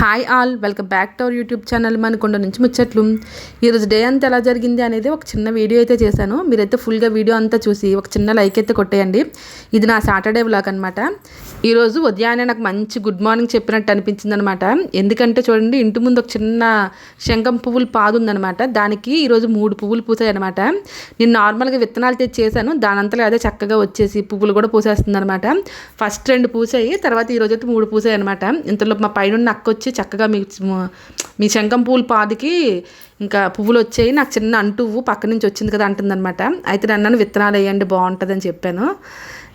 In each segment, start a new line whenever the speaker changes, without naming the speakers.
Hi all welcome back to our YouTube channel Manakonda నుంచి ముచ్చట్లు. ఈరోజు డే అంతా ఎలా జరిగింది అనేది ఒక చిన్న వీడియో అయితే చేశాను. మీరైతే ఫుల్గా వీడియో అంతా చూసి ఒక చిన్న లైక్ అయితే కొట్టేయండి. ఇది నా సాటర్డే వ్లాగ్ అనమాట ఈరోజు ఉదయాన్నే నాకు మంచి గుడ్ మార్నింగ్ చెప్పినట్టు అనిపించింది అనమాట ఎందుకంటే చూడండి ఇంటి ముందు ఒక చిన్న శంఖం పువ్వులు పాదు ఉందనమాట దానికి ఈరోజు మూడు పువ్వులు పూసాయి అనమాట నేను నార్మల్గా విత్తనాలు తెచ్చి చేశాను. దానంతలో అదే చక్కగా వచ్చేసి పువ్వులు కూడా పూసేస్తుంది అనమాట ఫస్ట్ రెండు పూసాయి తర్వాత ఈరోజు అయితే మూడు పూసాయి అనమాట ఇంతలో మా పైన అక్క వచ్చి చక్కగా మీ మీ శంఖం పూలు పాదికి ఇంకా పువ్వులు వచ్చాయి నాకు చిన్న అంటువు పక్క నుంచి వచ్చింది కదా అంటుందన్నమాట. అయితే నన్ను విత్తనాలు వేయండి బాగుంటుందని చెప్పాను.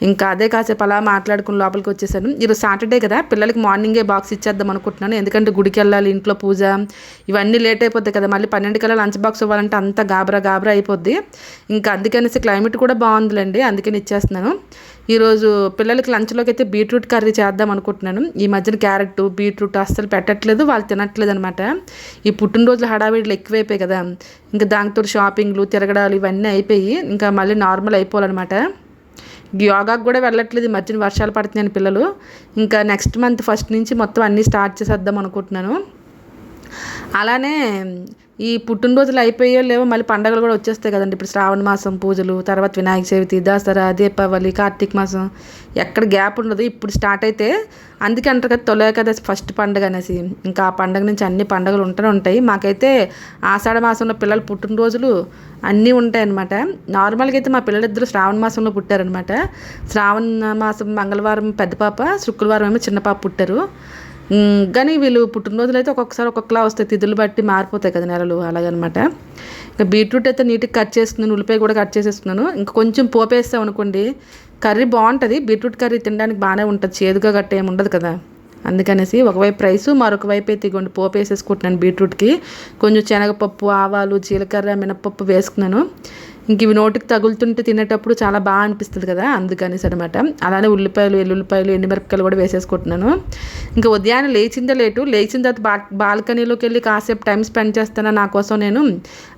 ఇంకా అదే కాసేపు అలా మాట్లాడుకుని లోపలికి వచ్చేసాను. ఈరోజు సాటర్డే కదా పిల్లలకి మార్నింగే బాక్స్ ఇచ్చేద్దాం అనుకుంటున్నాను. ఎందుకంటే గుడికి వెళ్ళాలి ఇంట్లో పూజ ఇవన్నీ లేట్ అయిపోద్ది కదా. మళ్ళీ పన్నెండు కల్లా లంచ్ బాక్స్ ఇవ్వాలంటే అంత గాబరా గాబరా అయిపోద్ది. ఇంకా అందుకనేసి క్లైమేట్ కూడా బాగుందిలేండి అందుకని ఇచ్చేస్తున్నాను. ఈరోజు పిల్లలకి లంచ్లోకి అయితే బీట్రూట్ కర్రీ చేద్దాం అనుకుంటున్నాను. ఈ మధ్యన క్యారెట్ బీట్రూట్ అస్సలు పెట్టట్లేదు వాళ్ళు తినట్లేదు అనమాట ఈ పుట్టినరోజులు హడావిడిలు ఎక్కువైపోయాయి కదా. ఇంకా దానితో షాపింగ్లు తిరగడాలు ఇవన్నీ అయిపోయి ఇంకా మళ్ళీ నార్మల్ అయిపోవాలన్నమాట. యోగాకు కూడా వెళ్ళట్లేదు. ఈ మధ్యన వర్షాలు పడుతున్నాయని పిల్లలు. ఇంకా నెక్స్ట్ మంత్ ఫస్ట్ నుంచి మొత్తం అన్నీ స్టార్ట్ చేసేద్దాం అనుకుంటున్నాను. అలానే ఈ పుట్టినరోజులు అయిపోయో లేవో మళ్ళీ పండగలు కూడా వచ్చేస్తాయి కదండి. ఇప్పుడు శ్రావణ మాసం పూజలు తర్వాత వినాయక చవితి దసరా దీపావళి కార్తీక మాసం ఎక్కడ గ్యాప్ ఉండదు. ఇప్పుడు స్టార్ట్ అయితే అందుకే అంటారు కదా తొలి ఏకాదశి ఫస్ట్ పండుగ అనేసి. ఇంకా ఆ పండగ నుంచి అన్ని పండుగలు ఉంటూనే ఉంటాయి. మాకైతే ఆషాఢ మాసంలో పిల్లలు పుట్టినరోజులు అన్నీ ఉంటాయన్నమాట. నార్మల్గా అయితే మా పిల్లలిద్దరూ శ్రావణ మాసంలో పుట్టారనమాట శ్రావణ మాసం మంగళవారం పెద్ద పాప శుక్రవారం ఏమో చిన్న పాప పుట్టారు. కానీ వీళ్ళు పుట్టినరోజులు అయితే ఒక్కొక్కసారి ఒక్కొక్కలా వస్తాయి. తిథులు బట్టి మారిపోతాయి కదా నెలలు అలాగనమాట. ఇంకా బీట్రూట్ అయితే నీట్గా కట్ చేస్తున్నాను ఉల్లిపాయ కూడా కట్ చేసేస్తున్నాను ఇంకా కొంచెం పోపేస్తాం అనుకోండి కర్రీ బాగుంటుంది. బీట్రూట్ కర్రీ తినడానికి బాగానే ఉంటుంది. చేదుగా గట్ట ఏమి ఉండదు కదా. అందుకనేసి ఒకవైపు రైసు మరొక వైపు అయితే ఇగోండి పోపు వేసేసుకుంటున్నాను బీట్రూట్కి. కొంచెం శనగపప్పు ఆవాలు జీలకర్ర మినపప్పు వేసుకున్నాను. ఇంక ఇవి నోటికి తగులుతుంటే తినేటప్పుడు చాలా బాగా అనిపిస్తుంది కదా అందుకనేసి అనమాట అలానే ఉల్లిపాయలు ఎల్లుల్లిపాయలు ఎండుమిరపకాయలు కూడా వేసేసుకుంటున్నాను. ఇంకా ఉదయాన్నే లేచిందే లేటు లేచిన తర్వాత బా బాల్కనీలోకి వెళ్ళి కాసేపు టైం స్పెండ్ చేస్తాను నా కోసం నేను?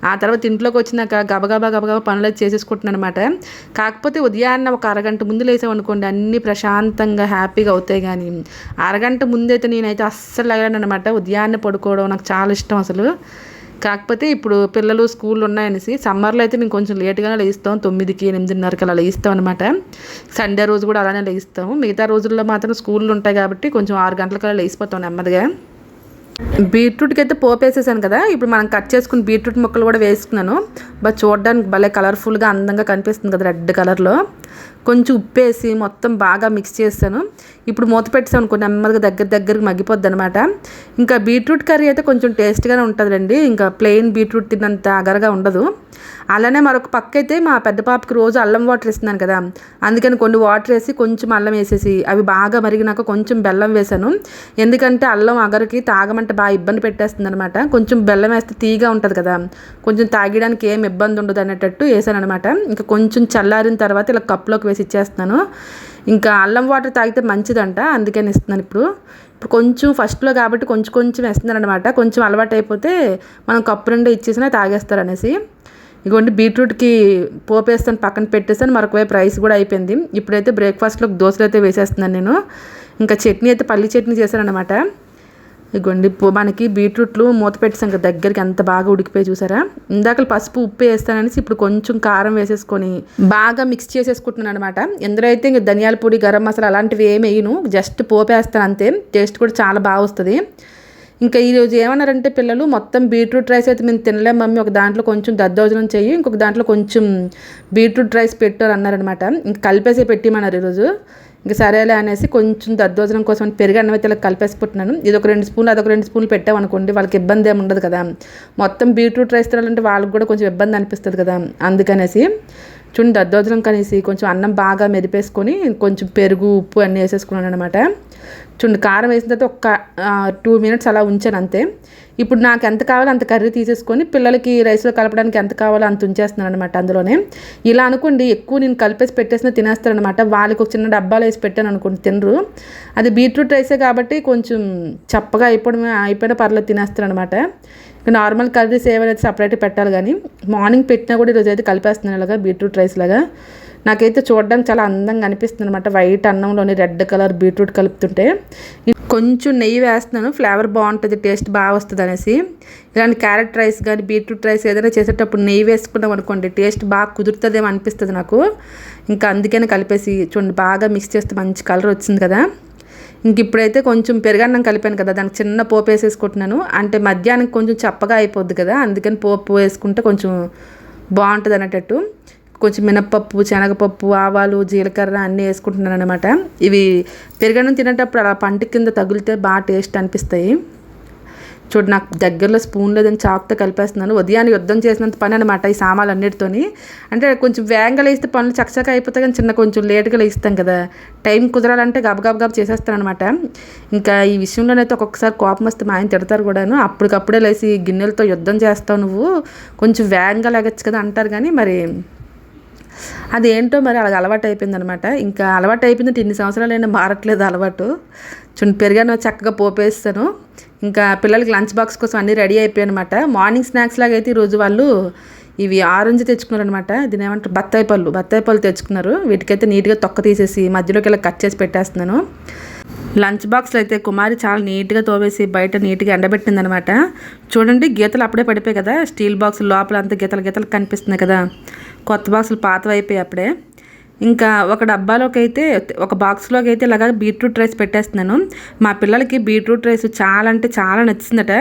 ఆ తర్వాత ఇంట్లోకి వచ్చినాక గబగబా గబగబా పనులు చేసేసుకుంటున్నాను అనమాట కాకపోతే ఉదయాన్నే ఒక అరగంట ముందు లేసామనుకోండి అన్నీ ప్రశాంతంగా హ్యాపీగా అవుతాయి కానీ అరగంట ముందైతే నేనైతే అస్సలు లేదనమాట అనమాట ఉదయాన్నే పడుకోవడం నాకు చాలా ఇష్టం అసలు. కాకపోతే ఇప్పుడు పిల్లలు స్కూల్ ఉన్నాయనేసి సమ్మర్లో అయితే మేము కొంచెం లేట్గానే లేస్తాం తొమ్మిదికి ఎనిమిదిన్నరకి అలా లేస్తాం అనమాట సండే రోజు కూడా అలానే లేస్తాము మిగతా రోజుల్లో మాత్రం స్కూళ్ళు ఉంటాయి కాబట్టి కొంచెం ఆరు గంటలకల్లా లేచిపోతాం నెమ్మదిగా. బీట్రూట్కి అయితే పోపు వేసేసాను కదా. ఇప్పుడు మనం కట్ చేసుకుని బీట్రూట్ ముక్కలు కూడా వేసుకున్నాను. బట్ చూడడానికి భలే కలర్ఫుల్గా అందంగా కనిపిస్తుంది కదా రెడ్ కలర్లో. కొంచెం ఉప్పు వేసి మొత్తం బాగా మిక్స్ చేస్తాను. ఇప్పుడు మూత పెట్టాను అనుకో నెమ్మదిగా దగ్గర దగ్గరికి మగ్గిపోద్ది అనమాట ఇంకా బీట్రూట్ కర్రీ అయితే కొంచెం టేస్ట్గానే ఉంటుందండి ఇంకా ప్లెయిన్ బీట్రూట్ తిన్నంత అగరగా ఉండదు. అలానే మరొక పక్క అయితే మా పెద్ద పాపకి రోజు అల్లం వాటర్ ఇస్తున్నాను కదా. అందుకని కొన్ని వాటర్ వేసి కొంచెం అల్లం వేసేసి అవి బాగా మరిగినాక కొంచెం బెల్లం వేసాను ఎందుకంటే అల్లం అగరికి తాగమంటే అంటే బాగా ఇబ్బంది పెట్టేస్తుంది అనమాట కొంచెం బెల్లం వేస్తే తీగా ఉంటుంది కదా. కొంచెం తాగడానికి ఏం ఇబ్బంది ఉండదు అనేటట్టు వేసాను అనమాట ఇంకా కొంచెం చల్లారిన తర్వాత ఇలా కప్లోకి వేసి ఇచ్చేస్తున్నాను. ఇంకా అల్లం వాటర్ తాగితే మంచిదంట అందుకని ఇస్తున్నాను ఇప్పుడు. ఇప్పుడు కొంచెం ఫస్ట్లో కాబట్టి కొంచెం కొంచెం వేస్తున్నాను అనమాట కొంచెం అలవాటు అయిపోతే మనం కప్పు రెండు ఇచ్చేసినా తాగేస్తారు అనేసి ఇగోండి బీట్రూట్కి పోపేస్తాను పక్కన పెట్టేస్తాను మరొక వైపు రైస్ కూడా అయిపోయింది. ఇప్పుడైతే బ్రేక్ఫాస్ట్లో దోశలు అయితే వేసేస్తున్నాను నేను. ఇంకా చట్నీ అయితే పల్లి చట్నీ చేశాను అనమాట ఇగోండి మనకి బీట్రూట్లు మూత పెట్టేసాం కదా దగ్గరికి ఎంత బాగా ఉడికిపోయి చూసారా? ఇందాక పసుపు ఉప్పు వేస్తాననేసి ఇప్పుడు కొంచెం కారం వేసేసుకొని బాగా మిక్స్ చేసేసుకుంటున్నాను అనమాట ఎందులో అయితే ఇంక ధనియాల పొడి గరం మసాలా అలాంటివి ఏమి వేయను జస్ట్ పోపేస్తాను అంతే. టేస్ట్ కూడా చాలా బాగా వస్తుంది. ఇంకా ఈరోజు ఏమన్నారంటే పిల్లలు మొత్తం బీట్రూట్ రైస్ అయితే మేము తినలేం మమ్మీ ఒక దాంట్లో కొంచెం దద్దోజనం చేయి ఇంకొక దాంట్లో కొంచెం బీట్రూట్ రైస్ పెట్టారు అన్నారనమాట ఇంకా కలిపేసే పెట్టిమన్నారు ఈరోజు. ఇంకా సరేలే అనేసి కొంచెం దద్దోజనం కోసం పెరిగి అన్నం అయితే కలిపేసి పుట్టినాను. ఇది ఒక రెండు స్పూన్లు అదొక రెండు స్పూన్లు పెట్టామనుకోండి వాళ్ళకి ఇబ్బంది ఏమి ఉండదు కదా. మొత్తం బీట్రూట్ రైస్ తినాలంటే వాళ్ళకి కూడా కొంచెం ఇబ్బంది అనిపిస్తుంది కదా. అందుకనేసి చూడండి దద్దోజనం కనేసి కొంచెం అన్నం బాగా మెరిపేసుకొని కొంచెం పెరుగు ఉప్పు అన్నీ వేసేసుకున్నాను అనమాట చూడండి కారం వేసిన తర్వాత ఒక టూ మినిట్స్ అలా ఉంచాను అంతే. ఇప్పుడు నాకు ఎంత కావాలో అంత కర్రీ తీసేసుకొని పిల్లలకి రైస్లో కలపడానికి ఎంత కావాలో అంత ఉంచేస్తున్నాను అనమాట అందులోనే. ఇలా అనుకోండి ఎక్కువ నేను కలిపేసి పెట్టేసిన తినేస్తారనమాట వాళ్ళకి ఒక చిన్న డబ్బాలు వేసి పెట్టాను అనుకోండి తినరు. అది బీట్రూట్ రైసే కాబట్టి కొంచెం చప్పగా అయిపోవడం అయిపోయినా పర్లేదు తినేస్తారనమాట నార్మల్ కర్రీస్ ఏవైతే సపరేట్ పెట్టాలి కానీ మార్నింగ్ పెట్టినా కూడా ఈరోజు అయితే కలిపేస్తున్నాను ఇలాగా బీట్రూట్ రైస్ లాగా. నాకైతే చూడడానికి చాలా అందంగా అనిపిస్తుంది అనమాట వైట్ అన్నంలోని రెడ్ కలర్ బీట్రూట్ కలుపుతుంటే. కొంచెం నెయ్యి వేస్తున్నాను. ఫ్లేవర్ బాగుంటుంది టేస్ట్ బాగా వస్తుంది అనేసి. ఇలాంటి క్యారెట్ రైస్ కానీ బీట్రూట్ రైస్ ఏదైనా చేసేటప్పుడు నెయ్యి వేసుకున్నాం అనుకోండి టేస్ట్ బాగా కుదురుతుందేమో అనిపిస్తుంది నాకు. ఇంకా అందుకనే కలిపేసి చూడండి బాగా మిక్స్ చేస్తే మంచి కలర్ వచ్చింది కదా. ఇంక ఇప్పుడైతే కొంచెం పెరుగన్నం కలిపాను కదా దానికి చిన్న పోపు వేసేసుకుంటున్నాను. అంటే మధ్యాహ్నం కొంచెం చప్పగా అయిపోద్ది కదా అందుకని పోపు వేసుకుంటే కొంచెం బాగుంటుంది అనేటట్టు. కొంచెం మినప్పప్పు శనగపప్పు ఆవాలు జీలకర్ర అన్నీ వేసుకుంటున్నాను అనమాట ఇవి పెరగడం తినేటప్పుడు అలా పంట కింద తగిలితే బాగా టేస్ట్ అనిపిస్తాయి. చూడు నాకు దగ్గరలో స్పూన్ లేదని చాకుతో కలిపేస్తున్నాను. ఉదయాన్ని యుద్ధం చేసినంత పని అనమాట ఈ సామాన్లు అన్నిటితోని అంటే కొంచెం వేగంగా లేస్తే పనులు చక్కచక్క అయిపోతాయి కానీ చిన్న కొంచెం లేట్గా లేస్తాం కదా. టైం కుదరాలంటే గబగబగబ చేసేస్తాను అనమాట ఇంకా ఈ విషయంలోనైతే ఒక్కొక్కసారి కోపం వస్తే మా ఆయన తిడతారు కూడాను. అప్పటికప్పుడే లేచి గిన్నెలతో యుద్ధం చేస్తావు నువ్వు. కొంచెం వేగంగా లేగచ్చు కదా అంటారు కానీ మరి అదేంటో మరి అలాగ అలవాటు అయిపోయిందనమాట. ఇంకా అలవాటు అయిపోయిందంటే ఇన్ని సంవత్సరాలైనా మారట్లేదు అలవాటు. చుండి పెరిగాను చక్కగా పోపేస్తాను. ఇంకా పిల్లలకి లంచ్ బాక్స్ కోసం అన్నీ రెడీ అయిపోయాయి అనమాట మార్నింగ్ స్నాక్స్ లాగా అయితే ఈరోజు వాళ్ళు ఇవి ఆరెంజ్ తెచ్చుకున్నారు అనమాట దీని ఏమంటారు? బత్తాయి పళ్ళు. బత్తాయి పళ్ళు తెచ్చుకున్నారు. వీటికైతే నీట్గా తొక్క తీసేసి మధ్యలోకి ఇలా కట్ చేసి పెట్టేస్తున్నాను. లంచ్ బాక్స్లో అయితే కుమారి చాలా నీట్గా తోవేసి బయట నీట్గా ఎండబెట్టింది అనమాట చూడండి గీతలు అప్పుడే పడిపోయాయి కదా. స్టీల్ బాక్స్ లోపల అంతా గీతలు గీతలు కనిపిస్తున్నాయి కదా. కొత్త బాక్సులు పాతవైపోయాయి అప్పుడే. ఇంకా ఒక డబ్బాలోకి అయితే ఒక బాక్స్లోకి అయితే ఇలాగ బీట్రూట్ రైస్ పెట్టేస్తున్నాను. మా పిల్లలకి బీట్రూట్ రైస్ చాలా అంటే చాలా నచ్చిందట.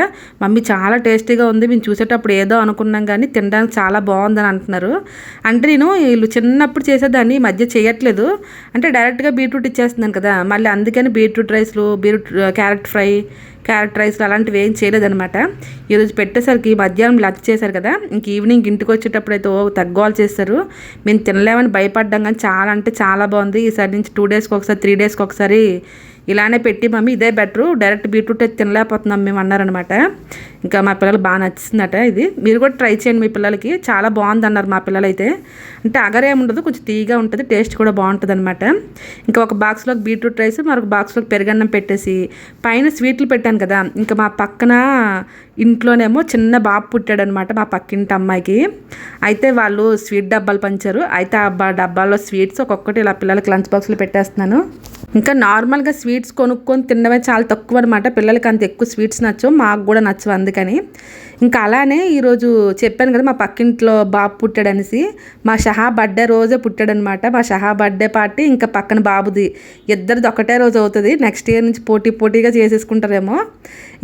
మమ్మీ చాలా టేస్టీగా ఉంది. మేము చూసేటప్పుడు ఏదో అనుకున్నాం కానీ తినడానికి చాలా బాగుందని అంటున్నారు. అంటే నేను వీళ్ళు చిన్నప్పుడు చేసేదాన్ని ఈ మధ్య చేయట్లేదు. అంటే డైరెక్ట్గా బీట్రూట్ ఇచ్చేస్తున్నాను కదా. మళ్ళీ అందుకని beetroot రైస్లు beetroot carrot fry carrot rice అలాంటివి ఏం చేయలేదనమాట ఈరోజు పెట్టేసరికి మధ్యాహ్నం లంచ్ చేశారు కదా ఇంక ఈవినింగ్ ఇంటికి వచ్చేటప్పుడు అయితే తగ్గోలు చేస్తారు. మేము తినలేమని భయపడ్డాం కానీ చాలా అంటే చాలా బాగుంది. ఈసారి నుంచి టూ డేస్కి ఒకసారి త్రీ డేస్కి ఒకసారి ఇలానే పెట్టి మమ్మీ ఇదే బెటరు. డైరెక్ట్ బీట్రూట్ అయితే తినలేకపోతున్నాం మేము అన్నారనమాట. ఇంకా మా పిల్లలు బాగా నచ్చిందట ఇది. మీరు కూడా ట్రై చేయండి మీ పిల్లలకి. చాలా బాగుంది అన్నారు మా పిల్లలు అయితే అంటే అగరేం ఉండదు కొంచెం తీగా ఉంటుంది టేస్ట్ కూడా బాగుంటుంది అనమాట ఇంకా ఒక బాక్స్లోకి బీట్రూట్ రైస్ మరొక బాక్స్లోకి పెరుగన్నం పెట్టేసి పైన స్వీట్లు పెట్టాను కదా. ఇంకా మా పక్కన ఇంట్లోనేమో చిన్న బాబు పుట్టాడనమాట మా పక్కింటి అమ్మాయికి. అయితే వాళ్ళు స్వీట్ డబ్బాలు పంచారు. అయితే ఆ డబ్బాలో స్వీట్స్ ఒక్కొక్కటి ఇలా పిల్లలకి లంచ్ బాక్స్లో పెట్టేస్తున్నాను. ఇంకా నార్మల్గా స్వీట్స్ కొనుక్కొని తినడమే చాలా తక్కువ అనమాట పిల్లలకి అంత ఎక్కువ స్వీట్స్ నచ్చవు మాకు కూడా నచ్చవు అందుకని. ఇంకా అలానే ఈరోజు చెప్పాను కదా మా పక్కింట్లో బాబు పుట్టాడనేసి. మా షహా బర్త్డే రోజే పుట్టాడనమాట మా షహా బర్త్డే పార్టీ ఇంకా పక్కన బాబుది. ఇద్దరిది ఒకటే రోజు అవుతుంది. నెక్స్ట్ ఇయర్ నుంచి పోటీ పోటీగా చేసేసుకుంటారేమో.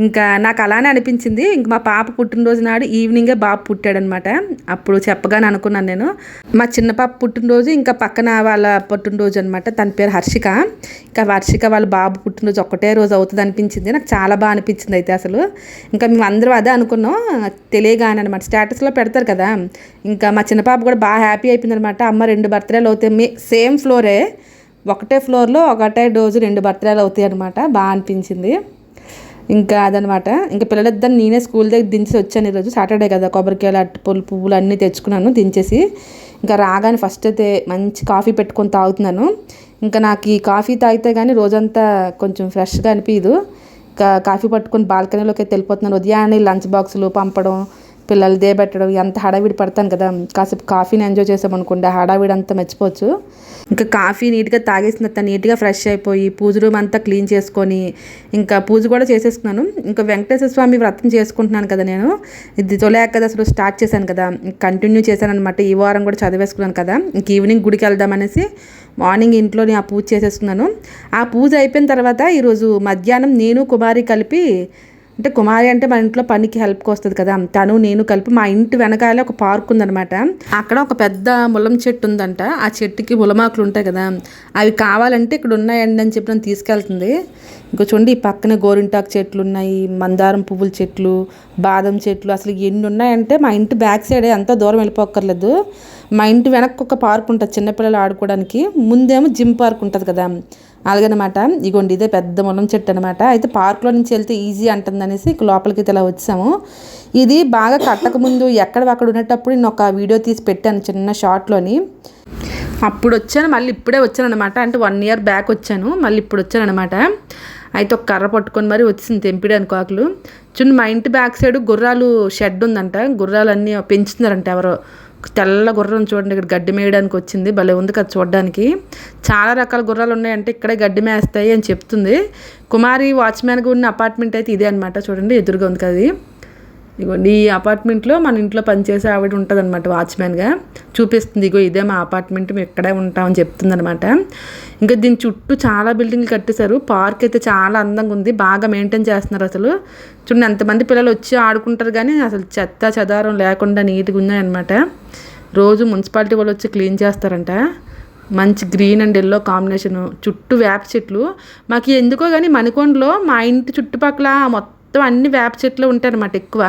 ఇంకా నాకు అలానే అనిపించింది. ఇంక మా పాప పుట్టినరోజు నాడు ఈవినింగే బాబు పుట్టాడనమాట అప్పుడు చెప్పగానే అనుకున్నాను నేను. మా చిన్న పాప పుట్టినరోజు ఇంకా పక్కన వాళ్ళ పుట్టినరోజు అనమాట తన పేరు హర్షిక. ఇంకా హర్షిక వాళ్ళ బాబు బాబు పుట్టినరోజు ఒకటే రోజు అవుతుంది అనిపించింది. నాకు చాలా బాగా అనిపించింది అయితే అసలు. ఇంకా మేము అందరం అదే అనుకున్నాం. తెలియగానే అనమాట స్టేటస్లో పెడతారు కదా. ఇంకా మా చిన్న పాప కూడా బాగా హ్యాపీ అయిపోయింది అనమాట అమ్మ రెండు బర్త్డేలు అవుతాయి. మీ సేమ్ ఫ్లోరే. ఒకటే ఫ్లోర్లో ఒకటే డోజు రెండు బర్త్డేలు అవుతాయి అనమాట బాగా అనిపించింది. ఇంకా అదనమాట ఇంకా పిల్లలిద్దరు నేనే స్కూల్ దగ్గర దించి వచ్చాను ఈరోజు. సాటర్డే కదా. కొబ్బరికాయలు అట్టుపూలు పువ్వులు అన్నీ తెచ్చుకున్నాను దించేసి. ఇంకా రాగానే ఫస్ట్ అయితే మంచి కాఫీ పెట్టుకొని తాగుతున్నాను. ఇంకా నాకు ఈ కాఫీ తాగితే కానీ రోజంతా కొంచెం ఫ్రెష్గా అనిపించదు ఇంకా కాఫీ పట్టుకొని బాల్కనీలోకి అయితే వెళ్ళిపోతున్నాను. ఉదయాన్నే లంచ్ బాక్సులు పంపడం పిల్లలు దేబెట్టడం ఎంత హడావిడి పడతాను కదా. కాసేపు కాఫీని ఎంజాయ్ చేసామనుకోండి ఆ హడావిడి అంతా మర్చిపోవచ్చు. ఇంకా కాఫీ నీట్గా తాగేసిన తర్వాత నీట్గా ఫ్రెష్ అయిపోయి పూజ రూమ్ అంతా క్లీన్ చేసుకొని ఇంకా పూజ కూడా చేసేసుకున్నాను. ఇంకా వెంకటేశ్వర స్వామి వ్రతం చేసుకుంటున్నాను కదా నేను. ఇది తొలి అసలు స్టార్ట్ చేశాను కదా. కంటిన్యూ చేశాను అనమాట ఈ వారం కూడా చదివేసుకున్నాను కదా. ఇంక ఈవినింగ్ గుడికి వెళ్దామనేసి మార్నింగ్ ఇంట్లోనే ఆ పూజ చేసేసుకున్నాను. ఆ పూజ అయిపోయిన తర్వాత ఈరోజు మధ్యాహ్నం నేను కుమారి కలిపి అంటే కుమారి అంటే మన ఇంట్లో పనికి హెల్ప్కి వస్తుంది కదా. తను నేను కలిపి మా ఇంటి వెనకాల ఒక పార్క్ ఉందనమాట అక్కడ ఒక పెద్ద ములం చెట్టు ఉందంట. ఆ చెట్టుకి ములమాకులు ఉంటాయి కదా. అవి కావాలంటే ఇక్కడ ఉన్నాయండి అని చెప్పి నన్ను తీసుకెళ్తుంది. ఇంకో చూడండి ఈ పక్కనే గోరింటాకు చెట్లు ఉన్నాయి మందారం పువ్వుల చెట్లు బాదం చెట్లు. అసలు ఎన్ని ఉన్నాయంటే మా ఇంటి బ్యాక్ సైడ్ ఎంత దూరం వెళ్ళిపోక్కర్లేదు. మా ఇంటి వెనక్కి ఒక పార్క్ ఉంటుంది చిన్నపిల్లలు ఆడుకోవడానికి. ముందేమో జిమ్ పార్క్ ఉంటుంది కదా. అలాగనమాట ఇగోండి ఇదే పెద్ద ములం చెట్టు అనమాట అయితే పార్క్లో నుంచి వెళ్తే ఈజీ అంటుందనేసి లోపలికి ఇలా వచ్చాము. ఇది బాగా కట్టకముందు ఎక్కడ అక్కడ ఉండేటప్పుడు నేను ఒక వీడియో తీసి పెట్టాను చిన్న షార్ట్లోని అప్పుడు వచ్చాను మళ్ళీ ఇప్పుడే వచ్చాను అనమాట అంటే వన్ ఇయర్ బ్యాక్ వచ్చాను మళ్ళీ ఇప్పుడు వచ్చాను అనమాట అయితే ఒక కర్ర పట్టుకొని మరి వచ్చింది తెంపిడానికి ఆకులు. చూడండి మా ఇంటి బ్యాక్ సైడ్ గుర్రాలు షెడ్ ఉందంట. గుర్రాలు అన్నీ పెంచుతున్నారంట ఎవరో. తెల్ల గుర్రం చూడండి ఇక్కడ గడ్డి మేయడానికి వచ్చింది. భలే ఉంది కదా చూడడానికి. చాలా రకాల గుర్రాలు ఉన్నాయంటే ఇక్కడే గడ్డి మేస్తాయి అని చెప్తుంది. కుమారి వాచ్మ్యాన్గా ఉన్న అపార్ట్మెంట్ అయితే ఇదే అనమాట చూడండి ఎదురుగా ఉంది కదా ఇగో నీ అపార్ట్మెంట్లో మన ఇంట్లో పనిచేసే ఆవిడ ఉంటుంది అనమాట చూపిస్తుంది ఇగో ఇదే మా అపార్ట్మెంట్ మేము ఇక్కడే ఉంటామని చెప్తుంది అనమాట ఇంకా దీని చుట్టూ చాలా బిల్డింగ్లు కట్టేశారు. పార్క్ అయితే చాలా అందంగా ఉంది బాగా మెయింటైన్ చేస్తున్నారు అసలు. చూడండి ఎంతమంది పిల్లలు వచ్చి ఆడుకుంటారు కానీ అసలు చెత్త చెదారం లేకుండా నీట్గా ఉన్నాయన్నమాట. రోజు మున్సిపాలిటీ వాళ్ళు వచ్చి క్లీన్ చేస్తారంట. మంచి గ్రీన్ అండ్ ఎల్లో కాంబినేషను చుట్టూ వేప చెట్లు. మాకు ఎందుకో కానీ మణికొండలో మా ఇంటి చుట్టుపక్కల మొత్తం మొత్తం అన్ని వేప చెట్లు ఉంటాయి అనమాట ఎక్కువ.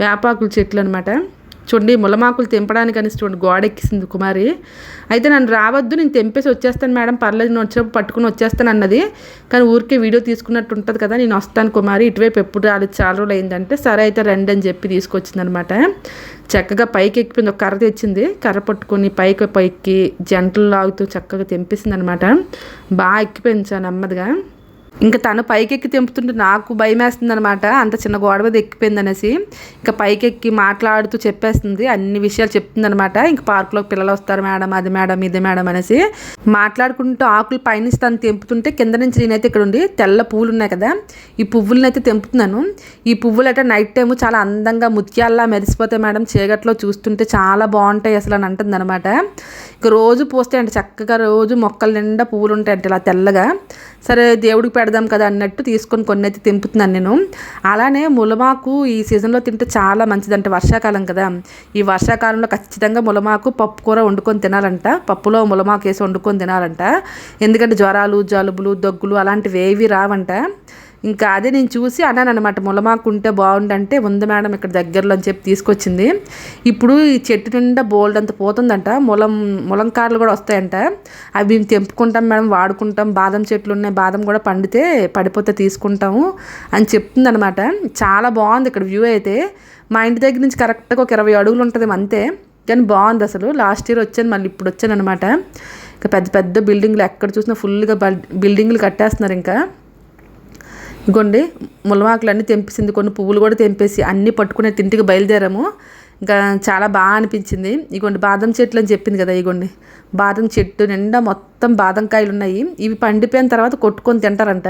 వేపాకుల చెట్లు అనమాట చూడండి ములమాకులు తెంపడానికి అని చూడండి గోడ ఎక్కిసింది కుమారి. అయితే నన్ను రావద్దు నేను తెంపేసి వచ్చేస్తాను మేడం పర్లేదు నేను వచ్చినప్పుడు పట్టుకుని వచ్చేస్తాను అన్నది. కానీ ఊరికే వీడియో తీసుకున్నట్టు ఉంటుంది కదా నేను వస్తాను కుమారి ఇటువైపు ఎప్పుడు రాలేదు చాలా రోజులు అయిందంటే సరే అయితే రండి అని చెప్పి తీసుకొచ్చింది అనమాట చక్కగా పైకి ఎక్కిపోయింది ఒక కర్ర తెచ్చింది. కర్ర పట్టుకొని పైకి పైకి జంటలు లాగుతూ చక్కగా తెంపేసింది అనమాట బాగా ఎక్కిపోయింది చాలా నెమ్మదిగా. ఇంకా తను పైకెక్కి తెంపుతుంటే నాకు భయమేస్తుంది అనమాట అంత చిన్న గోడ మీద ఎక్కిపోయింది అనేసి. ఇంకా పైకెక్కి మాట్లాడుతూ చెప్పేస్తుంది. అన్ని విషయాలు చెప్తుంది అనమాట ఇంకా పార్కులో పిల్లలు వస్తారు మేడం అది మేడం ఇది మేడం అనేసి. మాట్లాడుకుంటూ ఆకులు పైనుంచి తను తెంపుతుంటే కింద నుంచి నేనైతే ఇక్కడ ఉండి తెల్ల పువ్వులు ఉన్నాయి కదా. ఈ పువ్వులను అయితే తెంపుతున్నాను. ఈ పువ్వులు అయితే నైట్ టైము చాలా అందంగా ముత్యాల్లా మెరిసిపోతాయి మేడం. చీకట్లో చూస్తుంటే చాలా బాగుంటాయి అసలు అని అంటుంది అనమాట ఇక రోజు పోస్తాయంటే. చక్కగా రోజు మొక్కల నిండా పువ్వులు ఉంటాయంటే ఇలా తెల్లగా. సరే దేవుడికి పెడదాం కదా అన్నట్టు తీసుకొని కొన్ని అయితే నేను. అలానే ములమాకు ఈ సీజన్లో తింటే చాలా మంచిదంట వర్షాకాలం కదా. ఈ వర్షాకాలంలో ఖచ్చితంగా ములమాకు పప్పు కూర వండుకొని తినాలంట. పప్పులో ములమాకు వేసి వండుకొని తినాలంట. ఎందుకంటే జ్వరాలు జలుబులు దగ్గులు అలాంటివి ఏవి రావంట. ఇంకా అదే నేను చూసి అన్నాను అనమాట ములమాకు ఉంటే బాగుండంటే ఉంది మేడం ఇక్కడ దగ్గరలో అని చెప్పి తీసుకొచ్చింది. ఇప్పుడు ఈ చెట్టు నిండా బోల్డ్ అంత పోతుందంట ములం ములంకారలు కూడా వస్తాయంట. అవి మేము తెంపుకుంటాం మేడం వాడుకుంటాం బాదం చెట్లు ఉన్నాయి బాదం కూడా పండితే పడిపోతే తీసుకుంటాము అని చెప్తుంది అనమాట చాలా బాగుంది ఇక్కడ వ్యూ అయితే. మా ఇంటి దగ్గర నుంచి కరెక్ట్గా ఒక ఇరవై అడుగులు ఉంటుంది అంతే కానీ బాగుంది అసలు. లాస్ట్ ఇయర్ వచ్చాను మళ్ళీ ఇప్పుడు వచ్చాను అనమాట ఇంకా పెద్ద పెద్ద బిల్డింగ్లు ఎక్కడ చూసినా ఫుల్గా బిల్డింగ్లు కట్టేస్తున్నారు ఇంకా. ఇగోండి ములవాకులు అన్నీ తెంపేసింది కొన్ని పువ్వులు కూడా తెంపేసి అన్నీ పట్టుకునే తింటికి బయలుదేరాము. ఇంకా చాలా బాగా అనిపించింది. ఇగోండి బాదం చెట్లు అని చెప్పింది కదా ఇగోండి. బాదం చెట్టు నిండా మొత్తం బాదం కాయలు ఉన్నాయి. ఇవి పండిపోయిన తర్వాత కొట్టుకొని తింటారంట.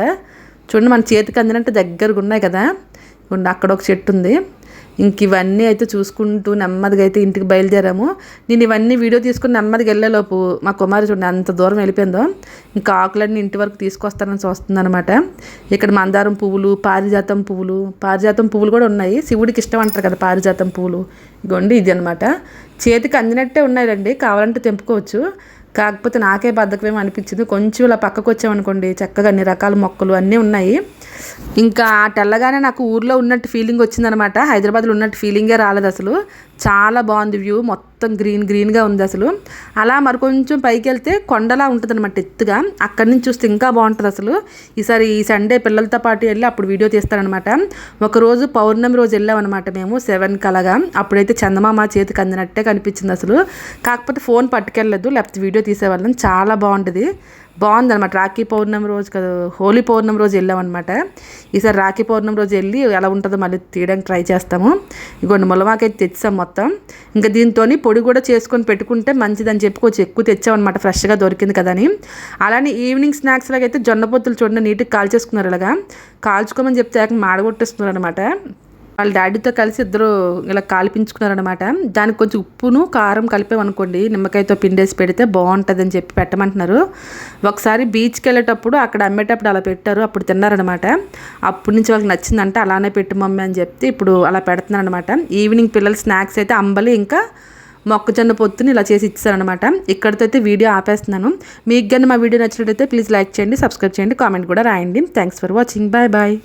చూడండి మన చేతికి అందినట్టు దగ్గరగా ఉన్నాయి కదా. ఇగోండి అక్కడ ఒక చెట్టు ఉంది. ఇంక ఇవన్నీ అయితే చూసుకుంటూ నెమ్మదిగా అయితే ఇంటికి బయలుదేరాము. నేను ఇవన్నీ వీడియో తీసుకుని నెమ్మదిగా వెళ్ళేలోపు మా కుమారి చూడండి అంత దూరం వెళ్ళిపోయిందో. ఇంకా ఆకులన్నీ ఇంటి వరకు తీసుకొస్తానని చూస్తుందనమాట ఇక్కడ మందారం పువ్వులు పారిజాతం పువ్వులు పారిజాతం పువ్వులు కూడా ఉన్నాయి. శివుడికి ఇష్టం అంటారు కదా పారిజాతం పువ్వులు. ఇగోండి ఇది అనమాట చేతికి అందినట్టే ఉన్నాయండి కావాలంటే తెంపుకోవచ్చు. కాకపోతే నాకే బద్దకమేమో అనిపించింది. కొంచెం ఇలా పక్కకు వచ్చామనుకోండి చక్కగా అన్ని రకాల మొక్కలు అన్నీ ఉన్నాయి. ఇంకా తెల్లగానే నాకు ఊర్లో ఉన్నట్టు ఫీలింగ్ వచ్చిందనమాట. హైదరాబాద్లో ఉన్నట్టు ఫీలింగే రాలేదు అసలు. చాలా బాగుంది వ్యూ మొత్తం గ్రీన్ గ్రీన్గా ఉంది అసలు. అలా మరి కొంచెం పైకి వెళ్తే కొండలా ఉంటుంది అనమాట ఎత్తుగా. అక్కడి నుంచి చూస్తే ఇంకా బాగుంటుంది అసలు. ఈసారి ఈ సండే పిల్లలతో పాటు వెళ్ళి అప్పుడు వీడియో తీస్తానమాట ఒకరోజు పౌర్ణమి రోజు వెళ్ళామన్నమాట మేము సెవెన్ కలగా అప్పుడైతే చందమామ చేతికి అందినట్టే కనిపించింది అసలు. కాకపోతే ఫోన్ పట్టుకెళ్ళలేదు లేకపోతే వీడియో తీసేవాళ్ళం. చాలా బాగుంటుంది. బాగుందనమాట రాఖీ పౌర్ణమి రోజు కదా హోలీ పౌర్ణమి రోజు వెళ్ళామన్నమాట. ఈసారి రాఖీ పౌర్ణమి రోజు వెళ్ళి ఎలా ఉంటుందో మళ్ళీ తీయడానికి ట్రై చేస్తాము. ఇంకొన్ని ములమాకైతే తెచ్చాం మొత్తం. ఇంకా దీంతో పొడి కూడా చేసుకొని పెట్టుకుంటే మంచిదని చెప్పి కొంచెం ఎక్కువ తెచ్చామన్నమాట ఫ్రెష్గా దొరికింది కదా అని. అలానే ఈవినింగ్ స్నాక్స్ లాగా అయితే జొన్న పొత్తులు చూడండి నీట్గా కాల్చేసుకున్నారు ఇలాగా. కాల్చుకోమని చెప్తే మాడగొట్టేస్తున్నారు అనమాట వాళ్ళ డాడీతో కలిసి ఇద్దరు ఇలా కాల్పించుకున్నారనమాట దానికి కొంచెం ఉప్పును కారం కలిపామనుకోండి నిమ్మకాయతో పిండేసి పెడితే బాగుంటుంది అని చెప్పి పెట్టమంటున్నారు. ఒకసారి బీచ్కి వెళ్ళేటప్పుడు అక్కడ అమ్మేటప్పుడు అలా పెట్టారు అప్పుడు తిన్నారనమాట అప్పటి నుంచి వాళ్ళకి నచ్చిందంటే అలానే పెట్టు మమ్మీ అని చెప్తే ఇప్పుడు అలా పెడుతున్నారనమాట ఈవినింగ్ పిల్లల స్నాక్స్ అయితే అంబలి ఇంకా మొక్కజొన్న పొత్తుని ఇలా చేసి ఇచ్చారనమాట ఇక్కడితో అయితే వీడియో ఆపేస్తున్నాను. మీకు కానీ మా వీడియో నచ్చినట్టయితే ప్లీజ్ లైక్ చేయండి సబ్స్క్రైబ్ చేయండి కామెంట్ కూడా రాయండి. Thanks for watching. Bye bye.